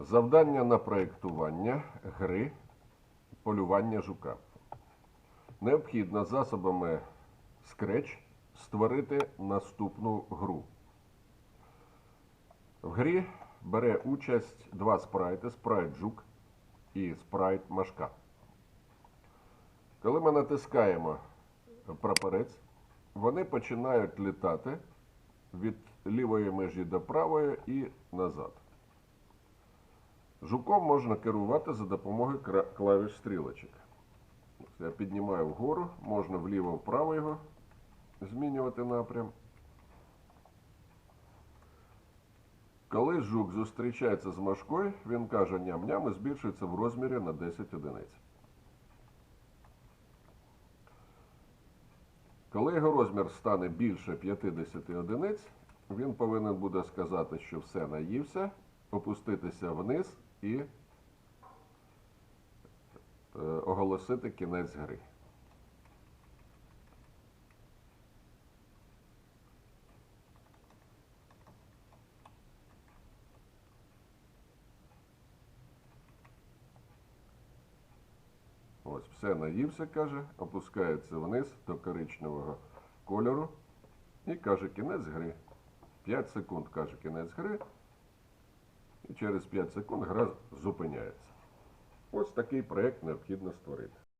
Завдання на проєктування гри полювання жука. Необхідно засобами Scratch створити наступну гру. В грі бере участь два спрайти: спрайт жук і спрайт машка. Коли ми натискаємо прапорець, вони починають літати від лівої межі до правої і назад. Жуком можна керувати за допомогою клавіш стрілочок. Я піднімаю вгору, можна вліво-вправо його змінювати напрям. Коли жук зустрічається з машкою, він каже ням-ням і збільшується в розмірі на 10 одиниць. Коли його розмір стане більше 50 одиниць, він повинен буде сказати, що все наївся, опуститися вниз і е, оголосити кінець гри. Ось, все наївся, каже, опускається вниз до коричневого кольору і каже кінець гри. 5 секунд каже кінець гри. І через 5 секунд гра зупиняється. Ось такий проєкт необхідно створити.